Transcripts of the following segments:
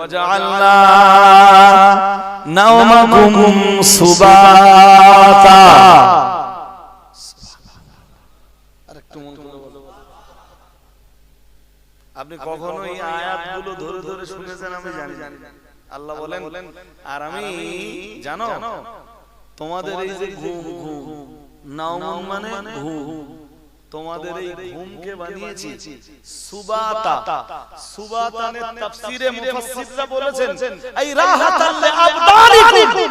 وجعلنا نومكم سباتا আরেকটু মন করে বলো। আপনি কখনো এই আয়াতগুলো ধরে ধরে শুনেছেন আমি জানি আল্লাহ বলেন আর আমি জানো তোমাদের এই যে ঘুম ঘুম নাওমন মানে ঘুম তোমাদের এই ঘুমকে বানিয়েছি। সুবাতা। সুবাতানের তাফসীরে মুফাসসিররা বলেছেন এই রাহাতাল লিআবদানিকুম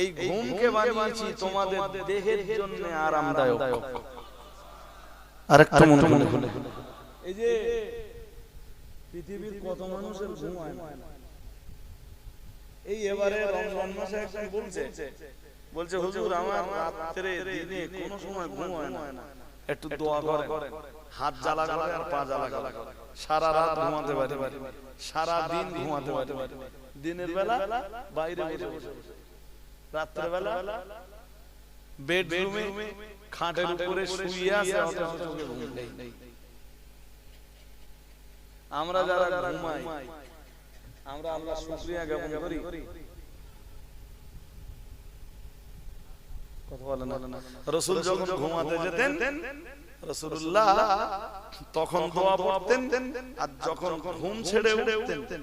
এই ঘুমকে বানিয়েছি তোমাদের দেহের জন্য আরামদায়ক। আরেকটা মনে মনে এই যে পৃথিবীর কত মানুষের ঘুম হয় না? এই এবারে রমজান মাসে একজন বলছে বলছে হুজুর আমার রাত্রে দিনে কোনো সময় ঘুম হয় না। একটু দোয়া করেন। হাত জ্বালা করে আর পা জ্বালা করে। সারা রাত ঘুমাতে পারি। সারা দিন ঘুমাতে পারি। দিনের বেলা বাইরে বসে রাত্রে বেলা বেডরুমে খাটের উপরে শুয়ে আছে আমরা যারা ঘুমাই, আমরা আল্লাহ শুকরিয়া জ্ঞাপন করি কথা বলেন না রসুল যখন ঘুমাতে যেতেন রসুল্লাহ তখন দোয়া পড়তেন আর যখন ঘুম ছেড়ে উঠতেন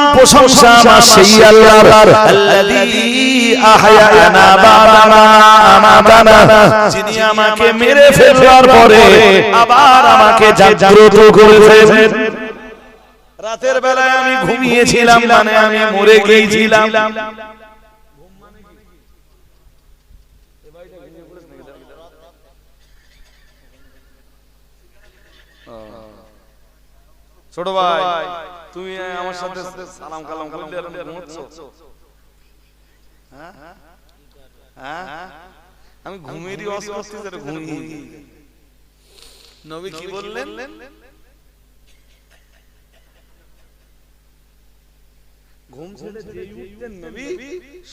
প্রশংসা আমার সেই আল্লাহর। আহয়ানা বাদামা আমাতানা যিনি আমাকে মেরে ফেলার পরে আবার আমাকে জাগ্রত করেছেন। রাতের বেলায় আমি ঘুমিয়েছিলাম মানে আমি মরে গিয়েছিলাম। ছোট ভাই তুমি আমার সাথে সালাম কালাম করলে আর ঘুমোচ্ছো? হ্যাঁ? হ্যাঁ? আমি ঘুমেরই অস ঘুমিয়ে নবী কি বললেন? ঘুম ছেড়ে যেই উঠতেন নবী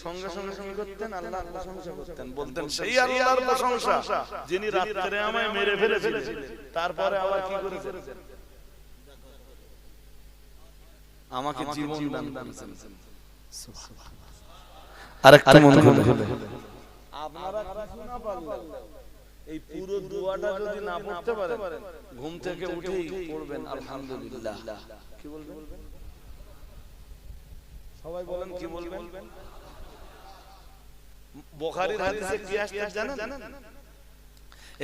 সঙ্গে সঙ্গে সঙ্গে করতেন আল্লাহ প্রশংসা করতেন। বলতেন সেই আল্লাহর প্রশংসা যিনি রাত্রে আমায় মেরে ফেলেছিলেন তারপরে আবার কি করেছেন? আমাকে জীবন দান করেছেন। আরেকটা মনে হলো। আপনারা কিছু না পারলেন এই পুরো দোয়াটা যদি না পড়তে পারেন ঘুম থেকে উঠেই পড়বেন আলহামদুলিল্লাহ। কি বলবেন? সবাই বলেন কি বলবেন? বুখারীর হাদিসে কি আসছে জানেন?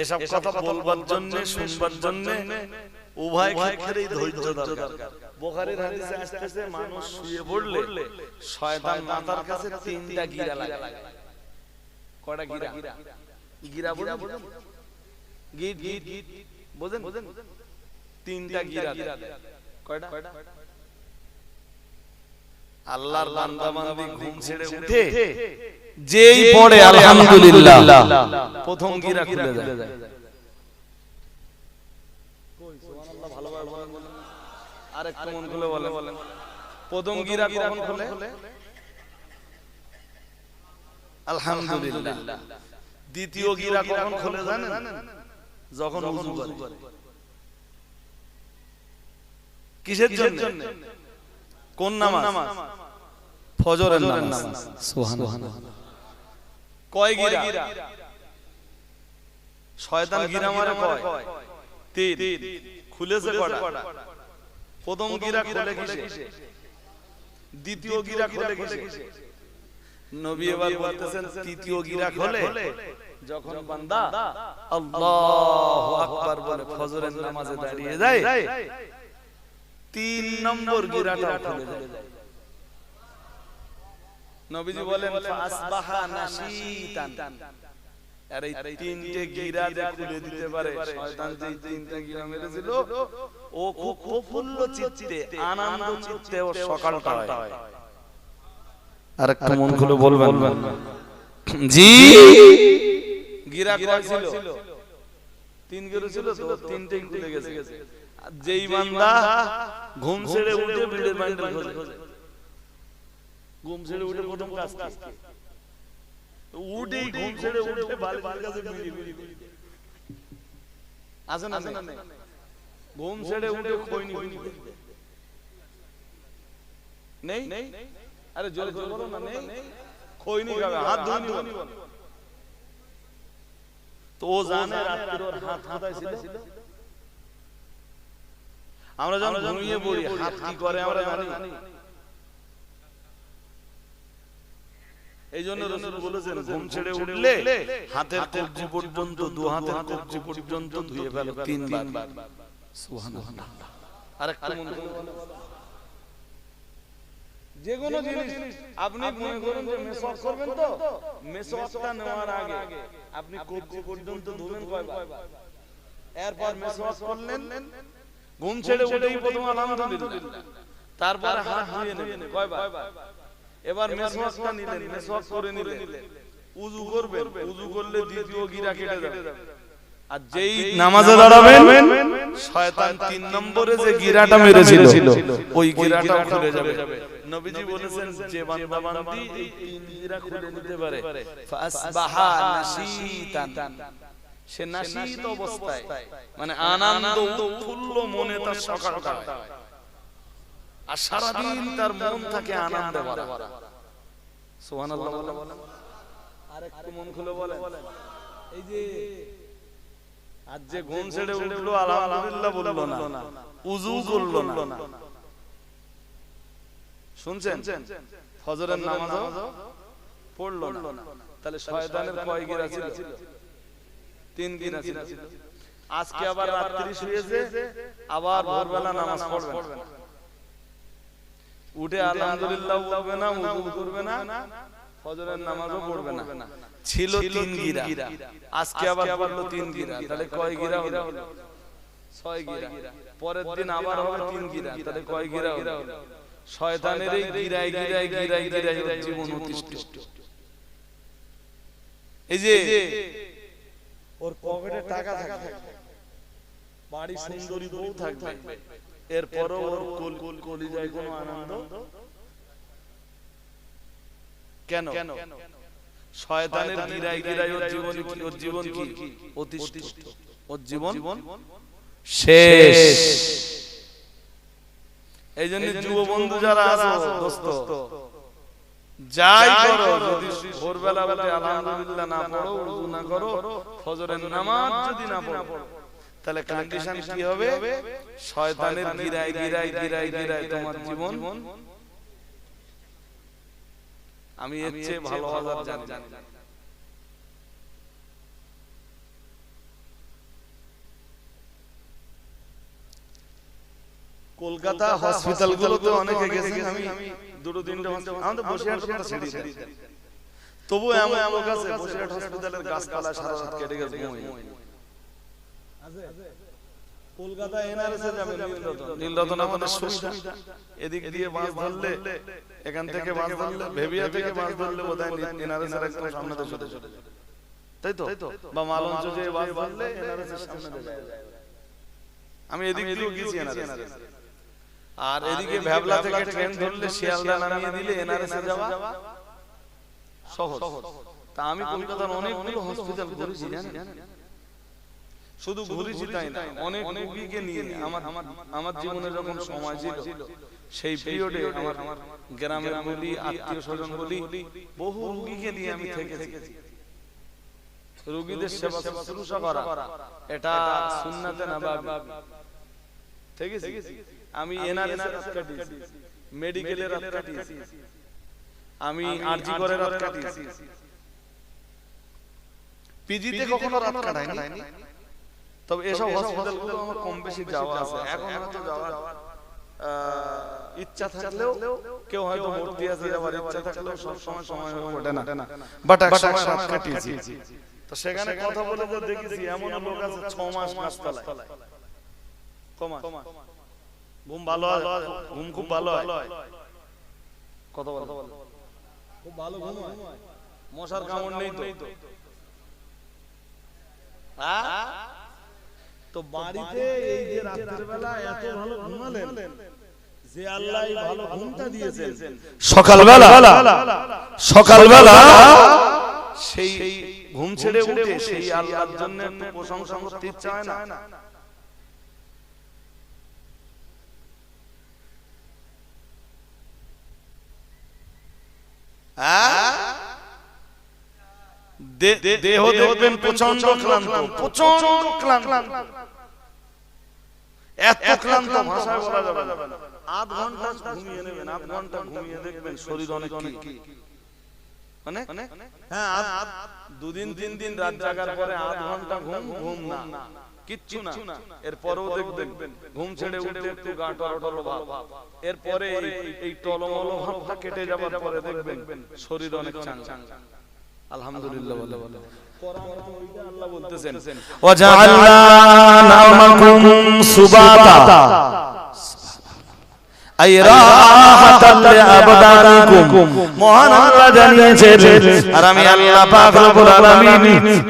এসব কথা বলবার জন্য শুনবার জন্য উভয় ক্ষেত্রেই ধৈর্য দরকার। বুখারীর হাদিসে আসছে মানুষ শুয়ে পড়লে শয়তান মাথার কাছে তিনটা গিরা লাগে কয়টা গিরা? গিরা? বোঝেন গিট গিট বোঝেন? তিনটা গিরা কয়টা? আল্লাহর বান্দা বান্দি ঘুম ছেড়ে উঠে যেই পড়ে আলহামদুলিল্লাহ। প্রথম গিরা খুলে যায় আরেকটু মন খুলে বলেন। প্রথম গিরা কখন খুলে? আলহামদুলিল্লাহ। দ্বিতীয় গিরা কখন খুলে জানেন? যখন উযু করে। কিসের জন্য? কোন নামাজ? ফজরের নামাজ। সুবহানাল্লাহ। কয় গিরা? শয়তান গিরা মারে কয়? তিন। খুলেছে কয়টা প্রথম গিরা খুলে কিসে? দ্বিতীয় গিরা খুলে কিসে? নবী এবার বলতেছেন তৃতীয় গিরা খুলে। যখন বান্দা আল্লাহু আকবার বলে ফজরের নামাজে দাঁড়িয়ে যায় তিন নম্বর গিরাটা খুলে যায়। নবীজি বলেন আসবাহা নাশিতান। আর এই তিনটে গিরা যে খুলে দিতে পারে শয়তান যে এই গিরা মেরেছিল ও খুব প্রফুল্ল চিত্তে আনন্দ চিত্তে ও সকালটা হয় আর একটা মন খুলে বলবেন। জি। গিরা কয় ছিল? তিন গিরু ছিল তো তিনটে খুলে গেছে। যেই বান্দা ঘুম ছেড়ে উঠে বিড়ের বান্ডেল খোঁজে। ঘুম ছেড়ে উঠে প্রথম কাজ কি? উঠেই ঘুম ছেড়ে উঠে বালিশের কাছে মিলি মিলি আছে না নেই? ঘুম ছেড়ে উঠে খৈনি খুঁজবে। নেই? আরে জোরে জোরে বলো না নেই? খৈনি খাবে হাত বলো তো ও জানে রাত্রির ওর হাত কোথায় ছিল। আমরা যখন ঘুমিয়ে পড়ি হাত কি করে আমরা জানি? এই জন্য রসুল বলেছেন ঘুম ছেড়ে উঠলে হাতের কবজি পর্যন্ত দু হাতের কবজি পর্যন্ত ধুয়ে ফেলো তিনবার। সুবহানাল্লাহ। আরেকটা মনে যে কোনো জিনিস আপনি মনে করেন যে মেসওয়াক করবেন তো? মেসওয়াকটা নেওয়ার আগে আপনি কবজি পর্যন্ত ধুবেন কয়বার? এরপর মেসওয়াক করলেন। ঘুম ছেড়ে উঠেই প্রথম আলহামদুলিল্লাহ। তারপরে হাত ধুয়ে নেবেন কয়বার? এবার মেসওয়াকটা নিলেন মেসওয়াক করে নিলেন। উযু করবেন উযু করলে দ্বিতীয় গিরা কেটে যাবে। আর যেই নামাজে দাঁড়াবেন শয়তান তিন নম্বরে যে গিরাটা মেরেছিল ওই গিরাটা খুলে যাবে। নবীজি বলেছেন যে বান্দা বান্দি এই তিন গিরা খুলে নিতে পারে। ফাসবাহা নাশীতান। সে নাশীত অবস্থায়। মানে আনন্দ উৎফুল্ল মনে তার সকালটা হয় আর সারাদিন তার মন থাকে আনন্দে ভরা। সুবহানাল্লাহ বলেন। আরেকটু মন খুলে বলেন। এই যে আজ যে ঘুম ছেড়ে উঠল আলহামদুলিল্লাহ বলল না। উজু করল না। শুনছেন? ফজরের নামাজও পড়ল না। তাহলে শয়তানের কয় গিরা ছিল? তিন গিরা ছিল। আজকে আবার রাত্রি শুয়েছে আবার ভোরবেলা নামাজ পড়বে না। উঠে আলহামদুলিল্লাহ বলবে না উজু করবে না ফজরের নামাজও পড়বে না। ছিল তিন গিরা। আজকে আবার পড়ল তিন গিরা। তাহলে কয় গিরা হলো? ছয় গিরা। পরের দিন আবার হবে তিন গিরা। তাহলে কয় গিরা হলো? শয়তানের এই গিরায় গিরায় গিরায় গিরায় জীবন অতিষ্ঠ এই যে ওর পকেটে টাকা থাকবে। বাড়ি সুন্দরী বউ থাকবে। এরপরও ওর কোল কোল কলিজায় কোনো আনন্দ? কেন? শয়তানের গিরায় গিরায় ওর জীবন কি ওর জীবন কি? অতিষ্ঠ। ওর জীবন? শেষ। এই জন্য যুব বন্ধু যারা আছো দোস্ত যাই করো যদি ভোরবেলা উঠে আলহামদুলিল্লাহ না পড়ো উযু না করো ফজরের নামাজ যদি না পড়ো। তাহলে কন্ডিশন কি হবে? শয়তানের গিরায় গিরায় গিরায় গিরায় তোমার জীবন। আমি এর চেয়ে ভালো হাজার জানি। কলকাতা হসপিটাল গুলোতে অনেকে গেছে আমি দুটো তিনটে হসপিটাল আমাদের বসিরহাট কথা ছেড়ে দিই তবু এমন এমন কাছে বসিরহাট হসপিটালের গাছপালা সারা রাত কেটে গেছে কলকাতা এনআরএস এ যাবে নীলরতন নীলরতন সুবিধা এদিক দিয়ে বাস ধরলে এখান থেকে বাস ধরলে ভেবিয়া থেকে বাস ধরলে বোধহয় এনআরএস এর একদম সামনে দিয়ে চলে যাবে। তাই তো? বা মালঞ্চ যে বাস ধরলে এনআরএস এর সামনে দিয়ে আমি এদিক দিয়েও গেছি এনআরএস। আর এদিকে ভ্যাবলা থেকে ট্রেন ধরলে শিয়ালদা নামিয়ে দিলে এনআরএস এ যাওয়া সহজ। তা আমি কলকাতার অনেকগুলো হসপিটাল ঘুরেছি জানেন? শুধু ঘুরেছি তাই না? অনেক রোগীকে নিয়ে আমার আমার জীবনে যখন সময় ছিল সেই পিরিয়ডে আমার গ্রামের বলি আত্মীয় স্বজন বলি বহু রোগীকে নিয়ে আমি থেকেছি। রোগীদের সেবা শুশ্রূষা করা এটা সুন্নাতে না আমি এনআরএস রাত কাটিয়েছি মেডিকেলের রাত কাটিয়েছি আমি আরজি করে রাত কাটিয়েছি পিজিতে কখনো রাত কাটাইনি তবে এসব হসপিটালগুলো আমার কম বেশি যাওয়া আছে। এখন হয়তো যাওয়ার ইচ্ছা থাকলেও কেউ হয়তো ভর্তি আছে যাওয়ার ইচ্ছা থাকলেও সব সময় সময় হয়ে ওঠে না। বাট এক সময় কাটিয়েছি। তো সেখানে কথা বলে যে দেখেছি এমন লোক আছে ছ মাস গাছতলায় কমা ঘুম ভালো হয়? ঘুম খুব ভালো হয়? কথা বলো। খুব ভালো ঘুম হয়। মশার কামড় নেই তো? হ্যাঁ? তো বাড়িতে এই যে রাতের বেলা এত ভালো ঘুমালেন যে আল্লাহ ভালো ঘুমটা দিয়েছেন। সকালবেলা সকালবেলা সেই ঘুম ছেড়ে উঠে সেই আল্লাহর জন্য একটু প্রশংসা করতে ইচ্ছা হয় না। হ্যাঁ? দেহ দেখবেন প্রচণ্ড ক্লান্ত। প্রচণ্ড ক্লান্ত। এত ক্লান্ত ভাষায় বলা যাবে না। আধ ঘণ্টা ঘুমিয়ে নেবেন, আধ ঘণ্টা ঘুমিয়ে দেখবেন শরীর অনেক কি? মানে? হ্যাঁ দুদিন, তিন দিন রাত জাগার পরে আধ ঘণ্টা ঘুম ঘুম না। কিচ্ছু না। এরপরেও দেখবেন ঘুম ছেড়ে উঠে একটু গা টলটল ভাব। এরপরে এই- টলমল ভাবটা কেটে যাবার পরে দেখবেন শরীর অনেক চাঙ্গা।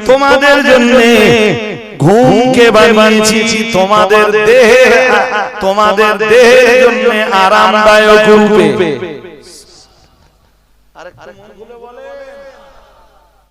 তোমাদের জন্য ঘুমকে বানিয়েছি তোমাদের দেহে তোমাদের দেহের জন্য আরামদায়ক রূপে। আরেকটা